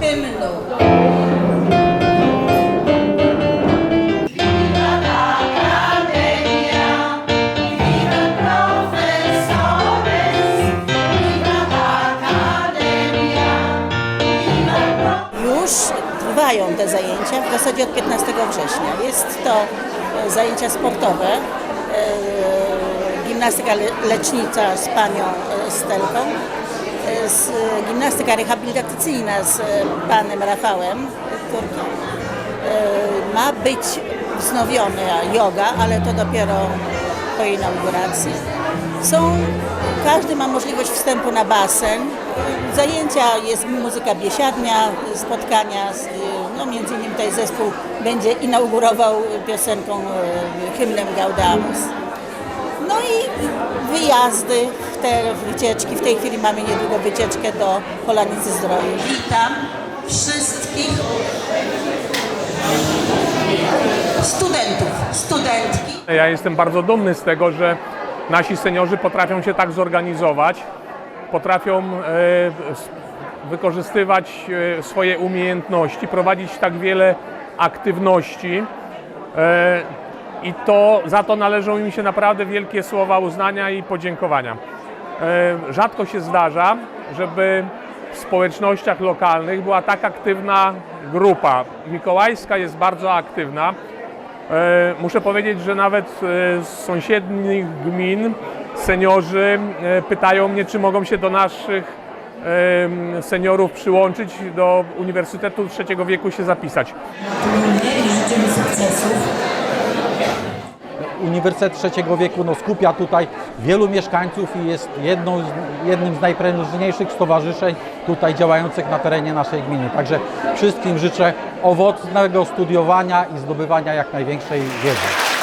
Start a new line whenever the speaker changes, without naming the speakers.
hymnu.
Już trwają te zajęcia w zasadzie od 15 września. Jest to e, zajęcia sportowe, e, gimnastyka le- lecznicza z panią e, Stelką, z, gimnastyka rehabilitacyjna z e, panem Rafałem Turkiem. Ma być wznowiona yoga, ale to dopiero po inauguracji. Są, każdy ma możliwość wstępu na basen. Zajęcia, jest muzyka biesiadnia, spotkania, z, no między innymi tutaj zespół będzie inaugurował piosenką, e, hymnem Gaudamus. No i wyjazdy, w te wycieczki. W tej chwili mamy niedługo wycieczkę do Polanicy Zdroju.
Witam wszystkich studentów, studentki.
Ja jestem bardzo dumny z tego, że nasi seniorzy potrafią się tak zorganizować, potrafią e, wykorzystywać e, swoje umiejętności, prowadzić tak wiele aktywności. I to za to należą im się naprawdę wielkie słowa uznania i podziękowania. E, Rzadko się zdarza, żeby w społecznościach lokalnych była tak aktywna grupa. Mikołajska jest bardzo aktywna. E, Muszę powiedzieć, że nawet e, z sąsiednich gmin seniorzy pytają mnie, czy mogą się do naszych seniorów przyłączyć, do Uniwersytetu Trzeciego Wieku się zapisać.
I życzymy sukcesów.
Uniwersytet Trzeciego Wieku no, skupia tutaj wielu mieszkańców i jest jedną, z- jednym z najprężniejszych stowarzyszeń tutaj działających na terenie naszej gminy. Także wszystkim życzę owocnego studiowania i zdobywania jak największej wiedzy.